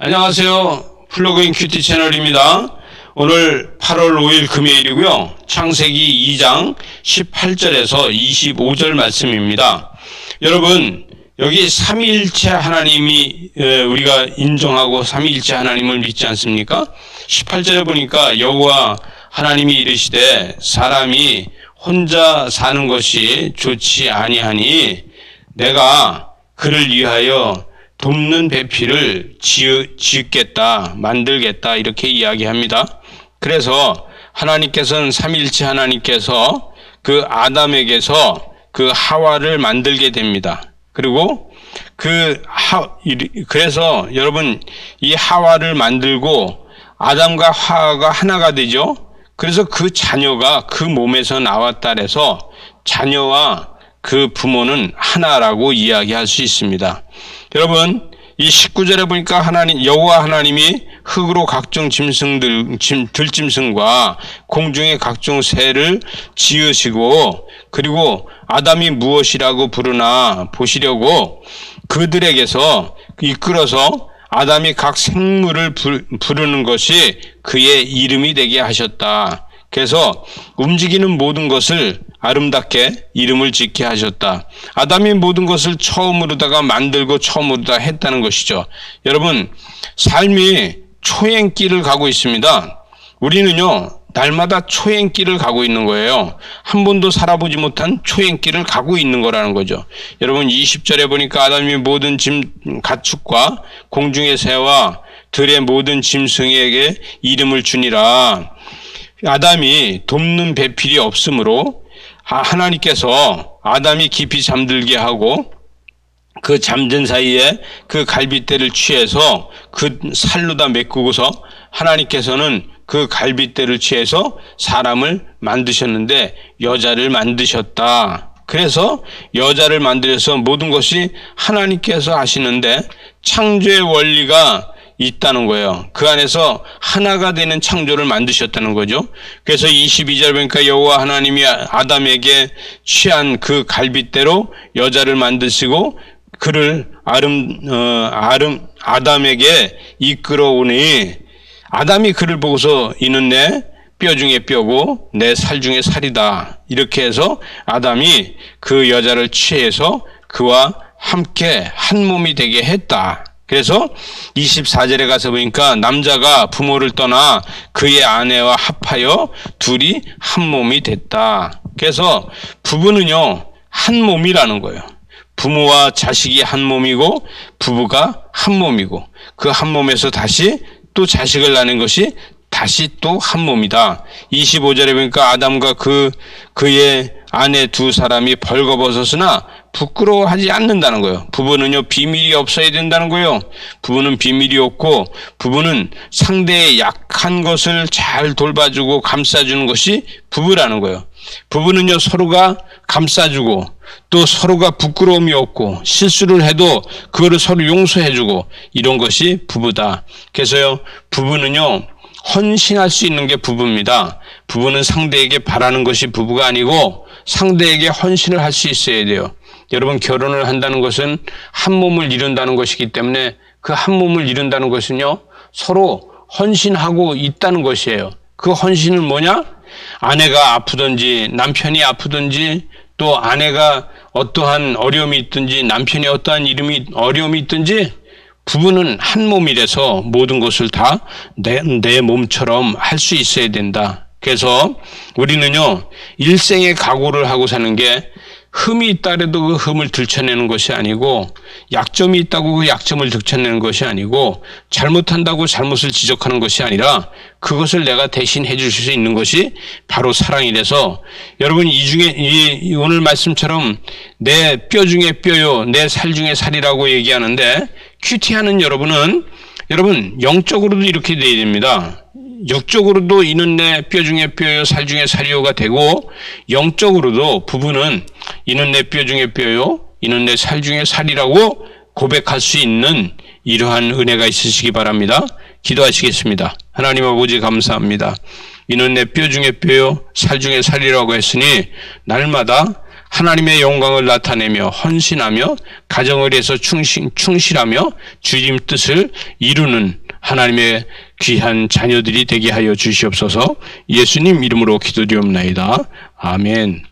안녕하세요. 플러그인 큐티 채널입니다. 오늘 8월 5일 금요일이고요. 창세기 2장 18절에서 25절 말씀입니다. 여러분, 여기 삼위일체 하나님이 에, 우리가 인정하고 삼위일체 하나님을 믿지 않습니까? 18절에 보니까 여호와 하나님이 이르시되 사람이 혼자 사는 것이 좋지 아니하니 내가 그를 위하여 돕는 배필을 지으, 짓겠다, 만들겠다, 이렇게 이야기합니다. 그래서 하나님께서는 삼일체 하나님께서 그 아담에게서 그 하와를 만들게 됩니다. 그리고 그 하, 이- 그래서 여러분 이 하와를 만들고 아담과 하와가 하나가 되죠. 그래서 그 자녀가 그 몸에서 나왔다 해서 자녀와 그 부모는 하나라고 이야기할 수 있습니다. 여러분, 이 19절에 보니까 하나님, 여호와 하나님이 흙으로 각종 짐승들, 짐, 들짐승과 공중의 각종 새를 지으시고, 그리고 아담이 무엇이라고 부르나 보시려고 그들에게서 이끌어서 아담이 각 생물을 부- 부르는 것이 그의 이름이 되게 하셨다. 그래서 움직이는 모든 것을 아름답게 이름을 짓게 하셨다. 아담이 모든 것을 처음으로다가 만들고 처음으로다 했다는 것이죠. 여러분, 삶이 초행길을 가고 있습니다. 우리는요, 날마다 초행길을 가고 있는 거예요. 한 번도 살아보지 못한 초행길을 가고 있는 거라는 거죠. 여러분 20절에 보니까 아담이 모든 짐 가축과 공중의 새와 들의 모든 짐승에게 이름을 주니라. 아담이 돕는 배필이 없으므로 하- 하나님께서 아담이 깊이 잠들게 하고 그 잠든 사이에 그 갈빗대를 취해서 그 살로다 메꾸고서 하나님께서는 그 갈빗대를 취해서 사람을 만드셨는데 여자를 만드셨다. 그래서 여자를 만들어서 모든 것이 하나님께서 하시는데 창조의 원리가 있다는 거예요. 그 안에서 하나가 되는 창조를 만드셨다는 거죠. 그래서 22절 보니까 여호와 하나님이 아담에게 취한 그 갈빗대로 여자를 만드시고 그를 아름 어, 아름 아담에게 이끌어오니 아담이 그를 보고서 이는 내 뼈 중에 뼈고 내 살 중에 살이다. 이렇게 해서 아담이 그 여자를 취해서 그와 함께 한 몸이 되게 했다. 그래서 24절에 가서 보니까 남자가 부모를 떠나 그의 아내와 합하여 둘이 한 몸이 됐다. 그래서 부부는요, 한 몸이라는 거예요. 부모와 자식이 한 몸이고 부부가 한 몸이고 그 한 몸에서 다시 또 자식을 낳는 것이 다시 또 한 몸이다. 25절에 보니까 아담과 그 그의 아내 두 사람이 벌거벗었으나 부끄러워하지 않는다는 거예요. 부부는요 비밀이 없어야 된다는 거예요. 부부는 비밀이 없고 부부는 상대의 약한 것을 잘 돌봐주고 감싸주는 것이 부부라는 거예요. 부부는요 서로가 감싸주고 또 서로가 부끄러움이 없고 실수를 해도 그거를 서로 용서해주고 이런 것이 부부다. 그래서요 부부는요 헌신할 수 있는 게 부부입니다. 부부는 상대에게 바라는 것이 부부가 아니고 상대에게 헌신을 할 수 있어야 돼요. 여러분 결혼을 한다는 것은 한 몸을 이룬다는 것이기 때문에 그 한 몸을 이룬다는 것은요 서로 헌신하고 있다는 것이에요. 그 헌신은 뭐냐? 아내가 아프든지 남편이 아프든지 또 아내가 어떠한 어려움이 있든지 남편이 어떠한 이름이 어려움이 있든지 부부는 한 몸이라서 모든 것을 다 내 내 몸처럼 할 수 있어야 된다. 그래서 우리는요 일생의 각오를 하고 사는 게 흠이 있다래도 그 흠을 들춰내는 것이 아니고 약점이 있다고 그 약점을 들춰내는 것이 아니고 잘못한다고 잘못을 지적하는 것이 아니라 그것을 내가 대신 해줄 수 있는 것이 바로 사랑이라서 여러분 이 중에 이 오늘 말씀처럼 내 뼈 중에 뼈요 내 살 중에 살이라고 얘기하는데 큐티하는 여러분은 여러분 영적으로도 이렇게 돼야 됩니다. 육적으로도 이는 내 뼈 중에 뼈요 살 중에 살이요가 되고 영적으로도 부부는 이는 내 뼈 중에 뼈요 이는 내 살 중에 살이라고 고백할 수 있는 이러한 은혜가 있으시기 바랍니다. 기도하시겠습니다. 하나님 아버지 감사합니다. 이는 내 뼈 중에 뼈요 살 중에 살이라고 했으니 날마다 하나님의 영광을 나타내며 헌신하며 가정을 위해서 충실, 충실하며 주님 뜻을 이루는 하나님의 귀한 자녀들이 되게 하여 주시옵소서 예수님 이름으로 기도드리옵나이다. 아멘.